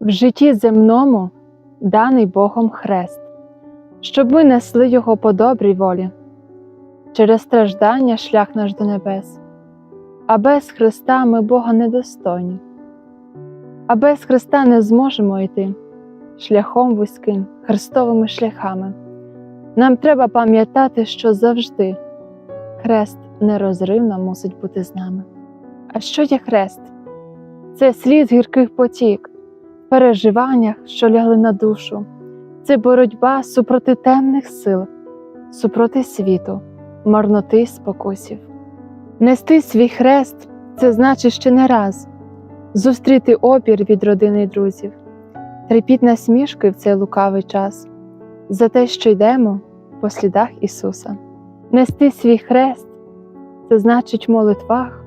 В житті земному даний Богом хрест, щоб ми несли його по добрій волі, через страждання шлях наш до небес, а без Христа ми Бога недостойні, а без Христа не зможемо йти шляхом вузьким, хрестовими шляхами. Нам треба пам'ятати, що завжди хрест нерозривно мусить бути з нами. А що є хрест? Це слід гірких потік, переживаннях, що лягли на душу, це боротьба супроти темних сил, супроти світу, марноти й спокусів. Нести свій хрест це значить ще не раз зустріти опір від родини й друзів, трепіт насмішки в цей лукавий час, за те, що йдемо по слідах Ісуса. Нести свій хрест це значить в молитвах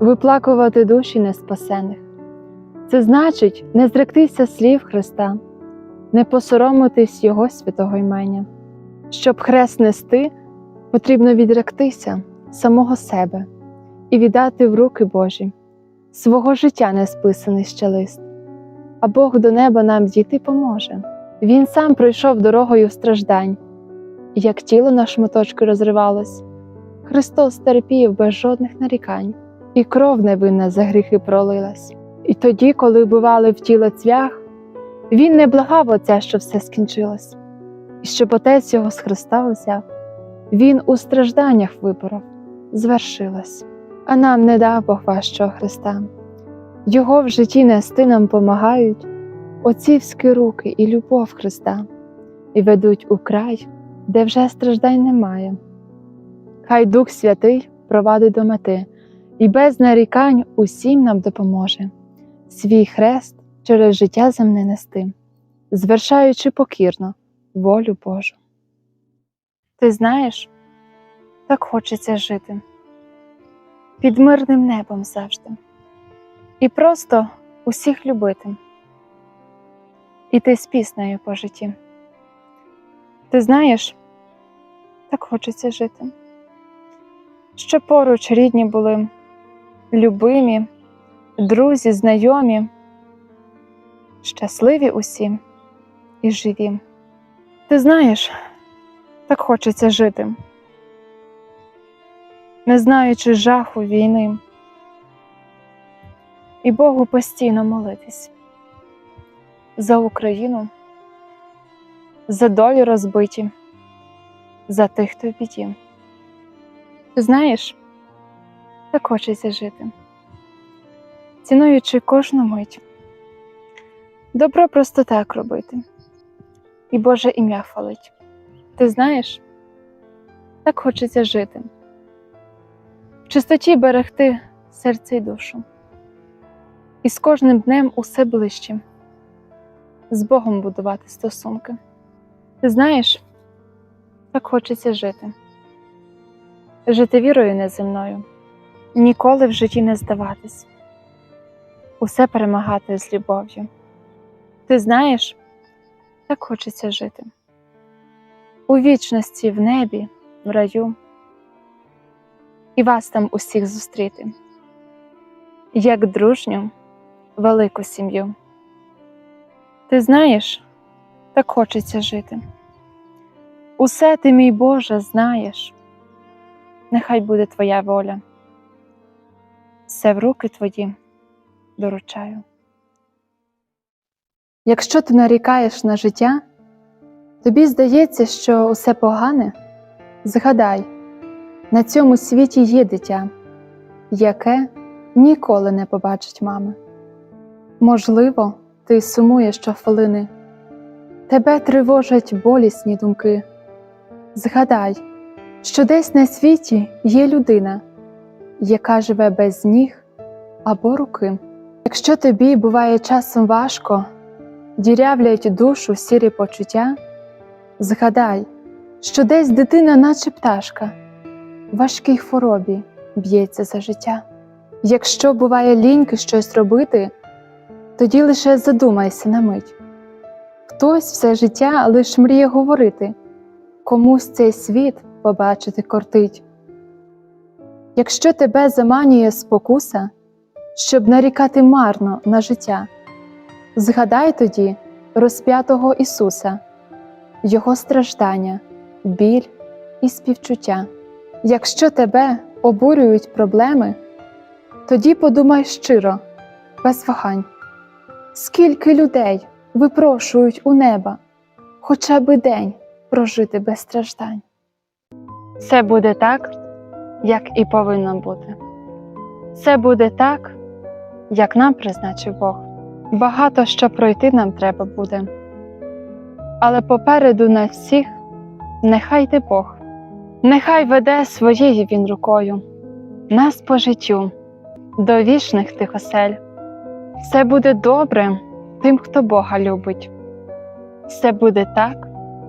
виплакувати душі неспасених. Це значить не зректися слів Христа, не посоромитись Його святого імення. Щоб хрест нести, потрібно відректися самого себе і віддати в руки Божі, свого життя не списаний ще лист, а Бог до неба нам дійти поможе. Він сам пройшов дорогою страждань, як тіло на шматочки розривалось, Христос терпів без жодних нарікань, і кров невинна за гріхи пролилась. І тоді, коли вбивали в тіло цвях, він не благав Отця, що все скінчилось, і щоб Отець його з Христа взяв, він у стражданнях виборов, звершилось, а нам не дав Бог важчого Христа. Його в житті нести нам помагають отцівські руки і любов Христа, і ведуть у край, де вже страждань немає. Хай Дух Святий провадить до мети і без нарікань усім нам допоможе свій хрест через життя земне нести, звершаючи покірно волю Божу. Ти знаєш, так хочеться жити під мирним небом завжди, і просто усіх любити, іти з піснею по житті. Ти знаєш, так хочеться жити, щоб поруч рідні були, любимі, друзі, знайомі, щасливі усі і живі. Ти знаєш, так хочеться жити, не знаючи жаху війни, і Богу постійно молитись за Україну, за долі розбиті, за тих, хто в біді. Ти знаєш, так хочеться жити, цінуючи кожну мить. Добро просто так робити, і Боже ім'я хвалить. Ти знаєш, так хочеться жити, в чистоті берегти серце й душу, і з кожним днем усе ближче, з Богом будувати стосунки. Ти знаєш, так хочеться жити, жити вірою неземною, ніколи в житті не здаватись, усе перемагати з любов'ю. Ти знаєш, так хочеться жити у вічності в небі, в раю, і вас там усіх зустріти, як дружню, велику сім'ю. Ти знаєш, так хочеться жити. Усе ти, мій Боже, знаєш, нехай буде Твоя воля. Все в руки Твої доручаю. Якщо ти нарікаєш на життя, тобі здається, що усе погане, згадай, на цьому світі є дитя, яке ніколи не побачить мами. Можливо, ти сумуєш щохвилини, тебе тривожать болісні думки. Згадай, що десь на світі є людина, яка живе без ніг або руки. Якщо тобі буває часом важко, дірявлять душу сірі почуття, згадай, що десь дитина, наче пташка, в важкій хворобі б'ється за життя. Якщо буває ліньки щось робити, тоді лише задумайся на мить. Хтось все життя лиш мріє говорити, комусь цей світ побачити кортить. Якщо тебе заманює спокуса, щоб нарікати марно на життя, Згадай тоді розп'ятого Ісуса, Його страждання, біль і співчуття. Якщо тебе обурюють проблеми, тоді подумай щиро, без вагань, скільки людей випрошують у неба хоча би день прожити без страждань. Все буде так, як і повинно бути. Все буде так, як нам призначив Бог. Багато що пройти нам треба буде. Але попереду на всіх нехай йде Бог, нехай веде своєю Він рукою, нас по життю, до вічних тих осель. Все буде добре тим, хто Бога любить. Все буде так,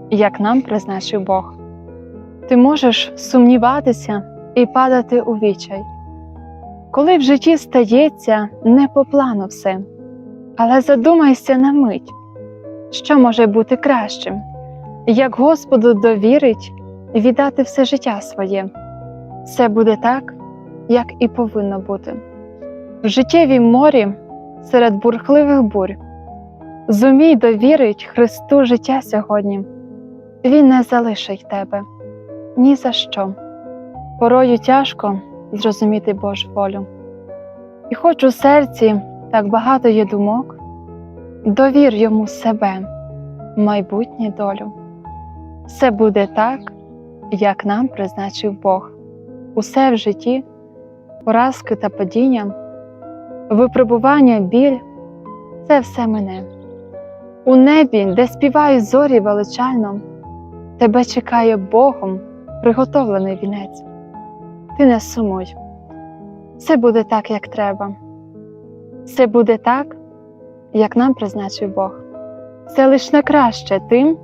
як нам призначив Бог. Ти можеш сумніватися і падати у вічай, коли в житті стається не по плану все. Але задумайся на мить, що може бути кращим, як Господу довірить віддати все життя своє. Все буде так, як і повинно бути. В життєвім морі серед бурхливих бурь. Зумій довірить Христу життя сьогодні. Він не залишить тебе ні за що. Порою тяжко зрозуміти Божу волю. І хоч у серці так багато є думок, довір йому себе, майбутнє долю. Все буде так, як нам призначив Бог. Усе в житті, поразки та падіння, випробування, біль це все мене. У небі, де співають зорі величально, тебе чекає Богом приготовлений вінець. Ти не сумуй, все буде так, як треба. Все буде так, як нам призначив Бог. Це лиш на краще тим,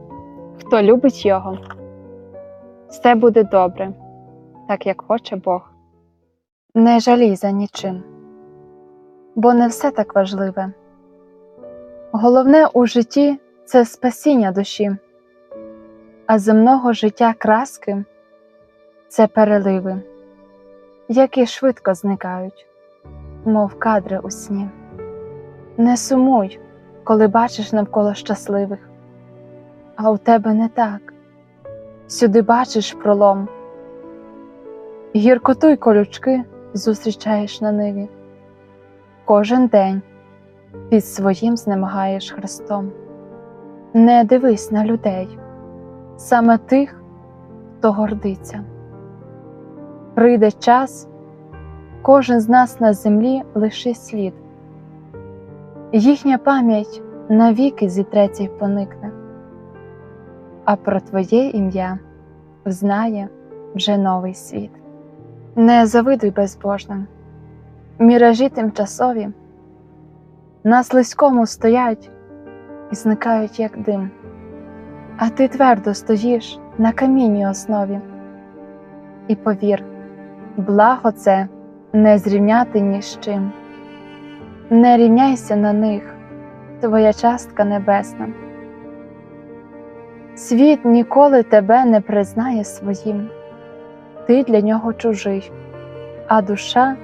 хто любить Його. Все буде добре, так як хоче Бог. Не жалій за нічим, бо не все так важливе. Головне у житті це спасіння душі, а земного життя краски це переливи, які швидко зникають мов кадри у сні. Не сумуй, коли бачиш навколо щасливих, а у тебе не так. Сюди бачиш пролом. Гіркоту й колючки зустрічаєш на ниві. Кожен день під своїм знемагаєш Христом. Не дивись на людей, саме тих, хто гордиться. Прийде час, кожен з нас на землі лишить слід, їхня пам'ять навіки зітреться й поникне, а про Твоє ім'я знає вже новий світ. Не завидуй безбожним, міражі тимчасові, на слизькому стоять і зникають, як дим, а ти твердо стоїш на камінній основі. І повір, благо це не зрівняти ні з чим. Не рівняйся на них, твоя частка небесна. Світ ніколи тебе не признає своїм, ти для нього чужий, а душа,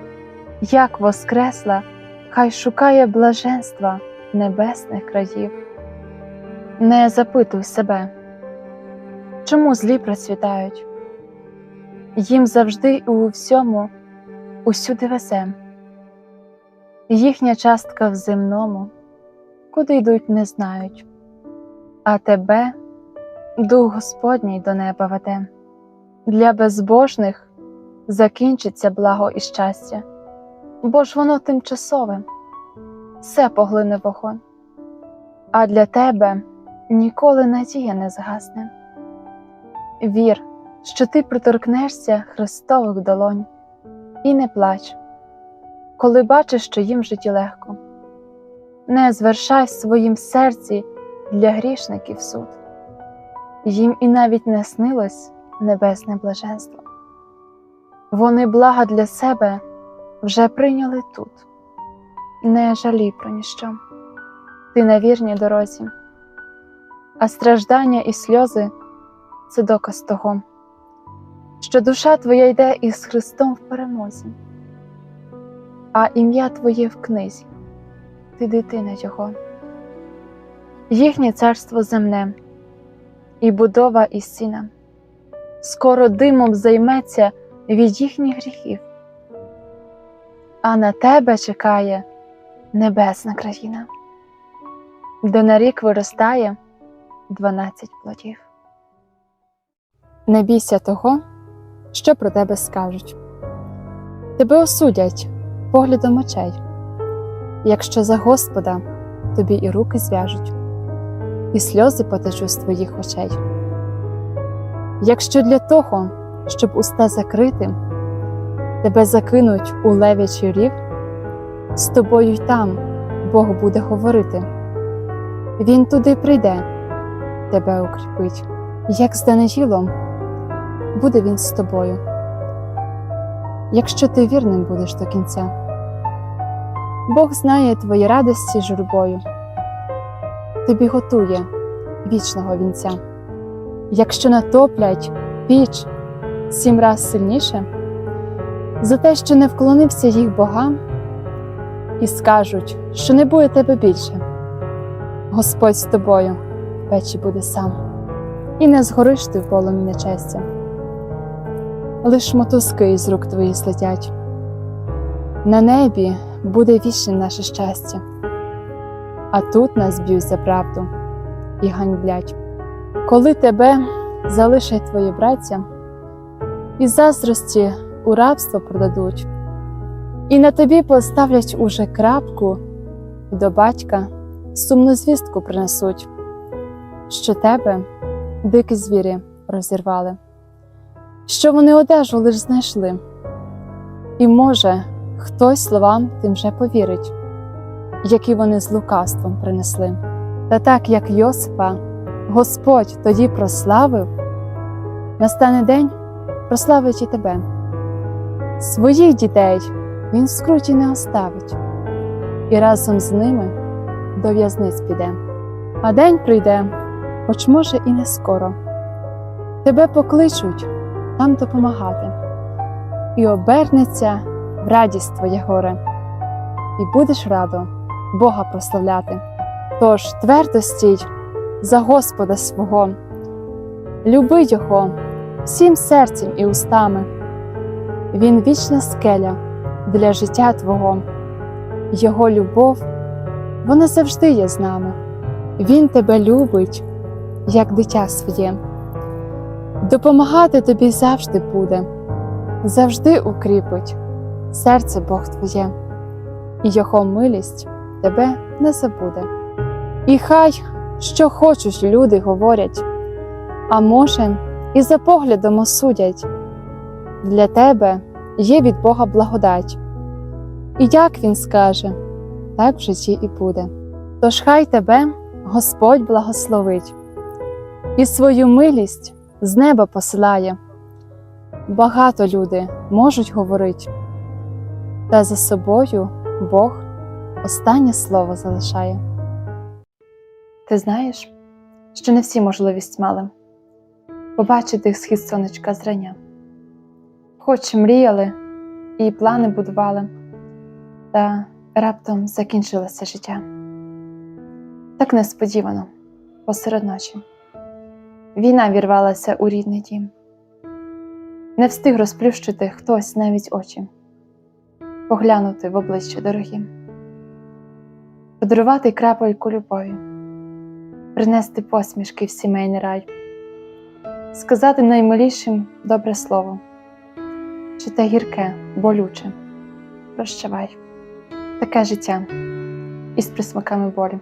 як воскресла, хай шукає блаженства небесних країв. Не запитуй себе, чому злі процвітають, їм завжди і у всьому усюди везе. Їхня частка в земному, куди йдуть, не знають, а тебе Дух Господній до неба веде. Для безбожних закінчиться благо і щастя, бо ж воно тимчасове, все поглине вогонь, а для тебе ніколи надія не згасне. Вір, що ти приторкнешся Христових долонь, і не плач, коли бачиш, що їм в житті легко. Не звершай в своїм серці для грішників суд, їм і навіть не снилось небесне блаженство. Вони блага для себе вже прийняли тут, не жалій про ніщо, ти на вірній дорозі, а страждання і сльози це доказ того, що душа твоя йде із Христом в перемозі, а ім'я Твоє в книзі, ти дитина Його. їхнє царство земне, і будова і стіна. Скоро димом займеться від їхніх гріхів, а на тебе чекає небесна країна, де на рік виростає дванадцять плодів. Не бійся того, що про тебе скажуть. Тебе осудять поглядом очей, якщо за Господа тобі і руки зв'яжуть, і сльози потечуть з твоїх очей. Якщо для того, щоб уста закрити, тебе закинуть у левячий рів, з тобою й там Бог буде говорити. Він туди прийде, тебе укріпить, як з Даниїлом, буде він з тобою. Якщо ти вірним будеш до кінця, Бог знає твої радості журбою, тобі готує вічного вінця. Якщо натоплять піч сім раз сильніше, за те, що не вклонився їх богам, і скажуть, що не буде тебе більше, Господь з тобою в печі буде сам, і не згориш ти в полумі нечестя. Лиш мотузки із рук твоїх злетять. На небі буде вічне наше щастя, а тут нас б'ють за правду і ганьблять. Коли тебе залишать твої браття, і заздрості у рабство продадуть, і на тобі поставлять уже крапку, і до батька сумну звістку принесуть, що тебе дикі звірі розірвали, що вони одежу лиш знайшли, і, може, хтось словам тим же повірить, які вони з лукавством принесли. Та так як Йосипа Господь тоді прославив, настане день прославить і тебе. Своїх дітей він скруті не оставить, і разом з ними до в'язниць піде. А день прийде, хоч може і не скоро. Тебе покличуть там допомагати, і обернеться в радість твоє горе, і будеш радо Бога прославляти. Тож твердо стій за Господа свого, люби Його всім серцем і устами. Він вічна скеля для життя Твого, Його любов, вона завжди є з нами. Він тебе любить, як дитя своє. Допомагати тобі завжди буде, завжди укріпить серце Бог Твоє, і Його милість тебе не забуде. І хай що хочуть люди говорять, а може, і за поглядом осудять. Для тебе є від Бога благодать, і як він скаже, так в житті і буде. Тож хай тебе Господь благословить і свою милість з неба посилає. Багато люди можуть говорить, та за собою Бог останнє слово залишає. Ти знаєш, що не всі можливість мали побачити схід сонечка зрання, хоч мріяли і плани будували, та раптом закінчилося життя. Так несподівано, посеред ночі. Війна вірвалася у рідний дім, не встиг розплющити хтось навіть очі, поглянути в обличчя дорогим, подарувати крапельку любові. Принести посмішки в сімейний рай, сказати наймилішим добре слово, чи те гірке, болюче, прощавай, таке життя із присмаками болі,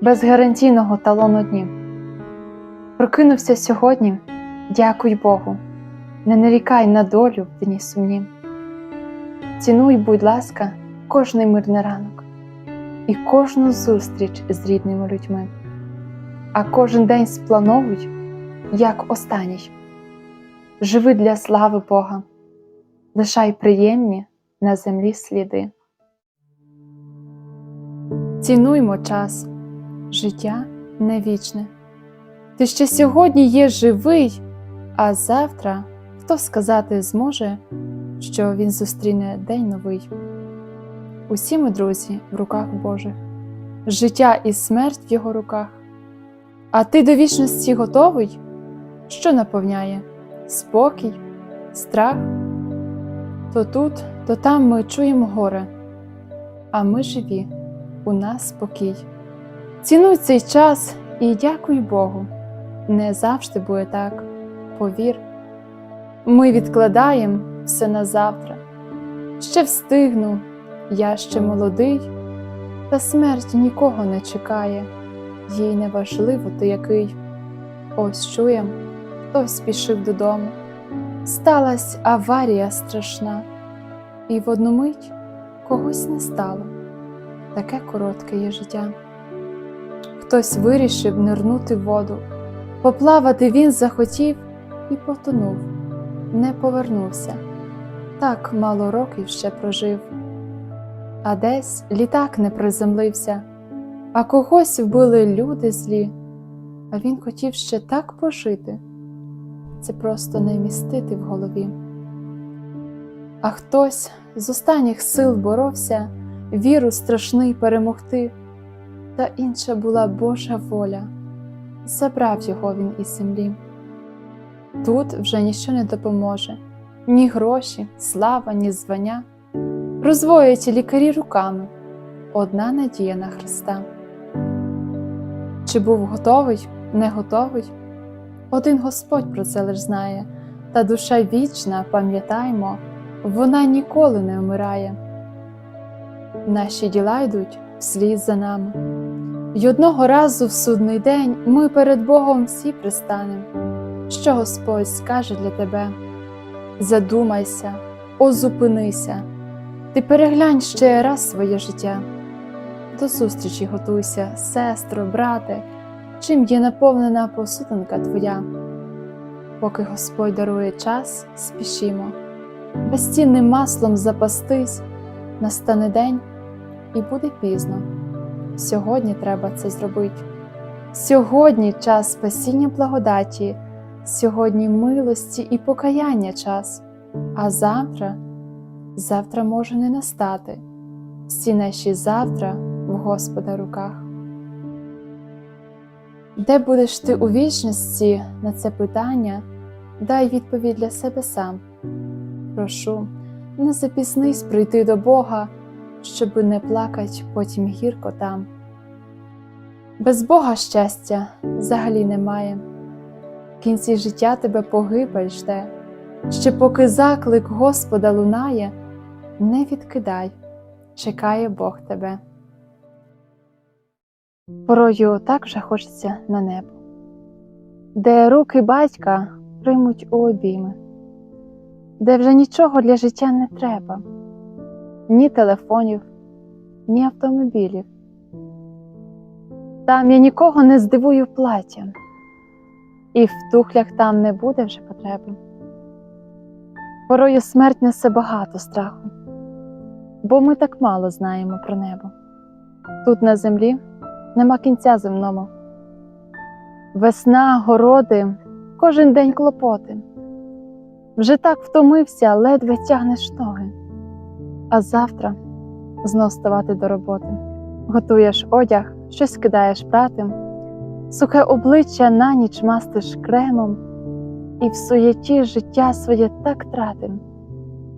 без гарантійного талону дні. Прокинувся сьогодні, дякуй Богу, не нарікай на долю в дні сумні. Цінуй, будь ласка, кожний мирний ранок і кожну зустріч з рідними людьми а кожен день сплановуй, як останній. Живи для слави Бога, лишай приємні на землі сліди. Цінуймо час, життя не вічне. Ти ще сьогодні є живий, а завтра хто сказати зможе, що він зустріне день новий. Усі ми, друзі, в руках Божих. життя і смерть в його руках. А ти до вічності готовий? Що наповняє? Спокій, страх? То тут, то там ми чуємо горе, а ми живі, у нас спокій. Цінуй цей час і дякуй Богу. Не завжди буде так, повір. Ми відкладаємо все на завтра. Ще встигну, я ще молодий, та смерть нікого не чекає, їй не важливо ти який. Ось чуєм, хтось спішив додому. Сталась аварія страшна, і в одну мить когось не стало. Таке коротке є життя. Хтось вирішив нирнути в воду, поплавати він захотів і потонув, не повернувся. Так мало років ще прожив, а десь літак не приземлився, а когось вбили люди злі, а він хотів ще так пожити. Це просто не містити в голові. А хтось з останніх сил боровся, віру страшний перемогти, та інша була Божа воля, забрав його він із землі. Тут вже ніщо не допоможе, ні гроші, слава, ні звання. Розвоять лікарі руками одна надія на Христа. Чи був готовий, не готовий? Один Господь про це лиш знає, та душа вічна, пам'ятаймо, вона ніколи не вмирає. Наші діла йдуть вслід за нами. Й одного разу в судний день ми перед Богом всі пристанем. Що Господь скаже для тебе? Задумайся, озупинися, ти переглянь ще раз своє життя. До зустрічі готуйся, сестро, брате, чим є наповнена посудинка твоя. Поки Господь дарує час, спішімо, безцінним маслом запастись, настане день і буде пізно. Сьогодні треба це зробити. Сьогодні час спасіння благодаті, сьогодні милості і покаяння час, а завтра, завтра може не настати. Всі наші завтра в Господа руках. Де будеш ти у вічності на це питання, дай відповідь для себе сам. Прошу, не запіснись прийти до Бога, щоби не плакать потім гірко там. Без Бога щастя взагалі немає. В кінці життя тебе погибель жде, ще поки заклик Господа лунає, не відкидай, чекає Бог тебе. Порою так вже хочеться на небо, де руки батька приймуть у обійми, де вже нічого для життя не треба, ні телефонів, ні автомобілів. Там я нікого не здивую платтям, і в тухлях там не буде вже потреби. Порою смерть несе багато страху, бо ми так мало знаємо про небо. Тут на землі нема кінця земному. Весна, городи, кожен день клопоти. Вже так втомився, ледве тягнеш ноги, а завтра знов ставати до роботи. Готуєш одяг, щось кидаєш прати, сухе обличчя на ніч мастиш кремом, і в суєті життя своє так тратим,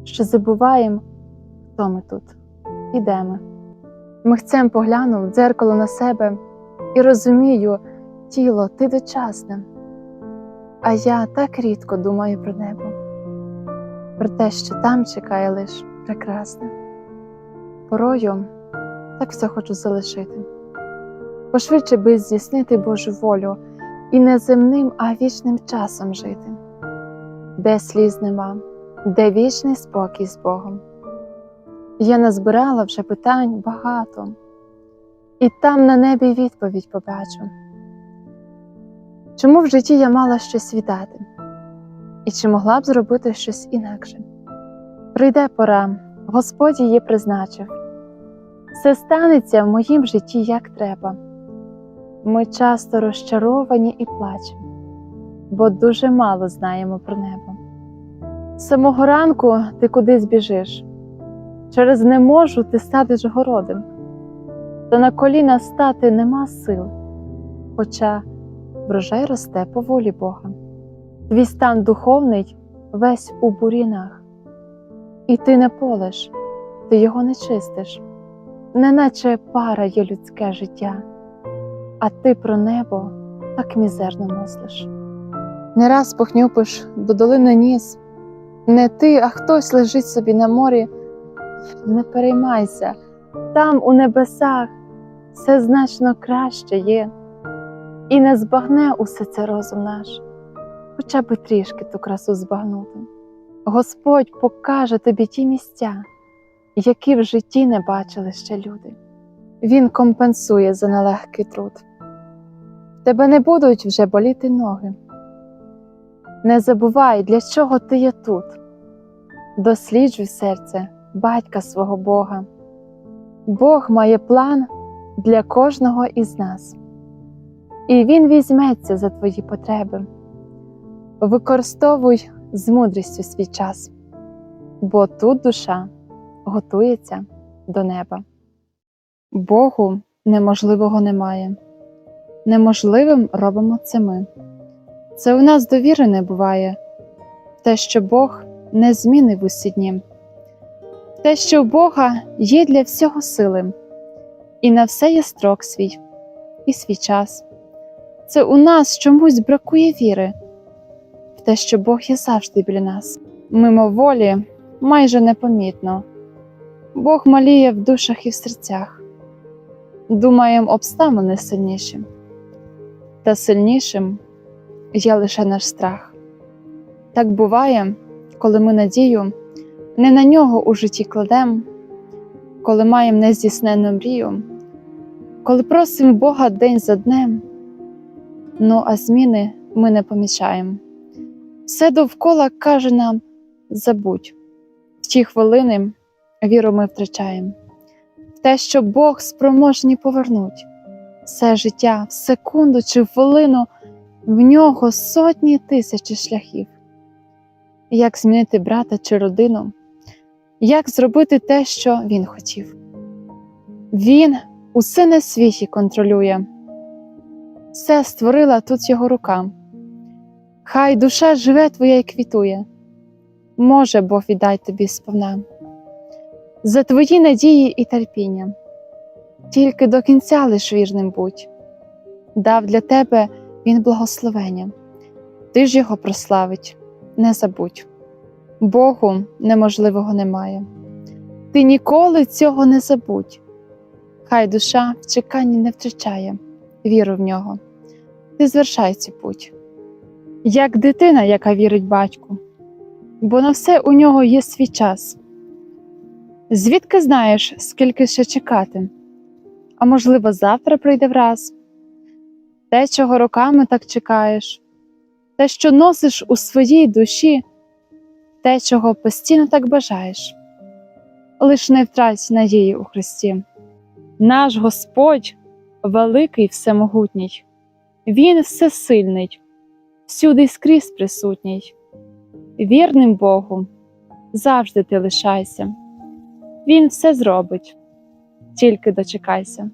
що забуваєм, хто ми тут і де ми. Михцем поглянув в дзеркало на себе і розумію, тіло ти дочасне, а я так рідко думаю про небо, про те, що там чекає лиш прекрасне. Порою так все хочу залишити, пошвидше би здійснити Божу волю і не земним, а вічним часом жити, де сліз нема, де вічний спокій з Богом. Я назбирала вже питань багато, і там на небі відповідь побачу. Чому в житті я мала щось віддати? І чи могла б зробити щось інакше? Прийде пора, Господь її призначив. Все станеться в моїм житті як треба. Ми часто розчаровані і плачемо, бо дуже мало знаємо про небо. З самого ранку ти кудись біжиш. Через не можу ти садиш городин. та на коліна стати нема сил, хоча врожай росте по волі Бога. Твій стан духовний весь у бурінах, і ти не полеш, ти його не чистиш, неначе пара є людське життя, а ти про небо так мізерно мислиш. Не раз похнюпиш до долини ніс, не ти, а хтось лежить собі на морі. Не переймайся, там у небесах все значно краще є, і не збагне усе це розум наш, хоча би трішки ту красу збагнути. Господь покаже тобі ті місця, які в житті не бачили ще люди. Він компенсує за нелегкий труд. Тебе не будуть вже боліти ноги. Не забувай, для чого ти є тут. Досліджуй серце батька свого Бога. Бог має план для кожного із нас, і Він візьметься за твої потреби. Використовуй з мудрістю свій час, бо тут душа готується до неба. Богу неможливого немає. Неможливим робимо це ми. Це у нас довіри не буває, те, що Бог не змінив усі дні, те, що у Бога є для всього сили, і на все є строк свій і свій час. Це у нас чомусь бракує віри, те, що Бог є завжди біля нас, мимоволі, майже непомітно. Бог маліє в душах і в серцях, думаєм обставини сильніші, та сильнішим є лише наш страх. Так буває, коли ми надію не на нього у житті кладем, коли маємо нездійсненну мрію, коли просимо Бога день за днем, ну а зміни ми не помічаємо. Все довкола каже нам забудь, в ті хвилини віру ми втрачаємо, в те, що Бог спроможні повернуть все життя в секунду чи в хвилину в нього сотні тисячі шляхів. Як змінити брата чи родину, як зробити те, що він хотів. Він усе на світі контролює, все створила тут його рука. Хай душа живе твоя і квітує, може Бог віддай тобі сповна. За твої надії і терпіння, тільки до кінця лиш вірним будь, дав для тебе він благословення, ти ж його прославить, не забудь. Богу неможливого немає. Ти ніколи цього не забудь. Хай душа в чеканні не втрачає віру в нього, ти звершай цю путь, як дитина, яка вірить батьку, бо на все у нього є свій час. Звідки знаєш, скільки ще чекати? А можливо, завтра прийде враз? Те, чого роками так чекаєш, те, що носиш у своїй душі, те, чого постійно так бажаєш, лиш не втрать надії у Христі. Наш Господь великий всемогутній, Він всесильний, всюди скрізь присутній. Вірним Богу завжди ти лишайся, Він все зробить, тільки дочекайся.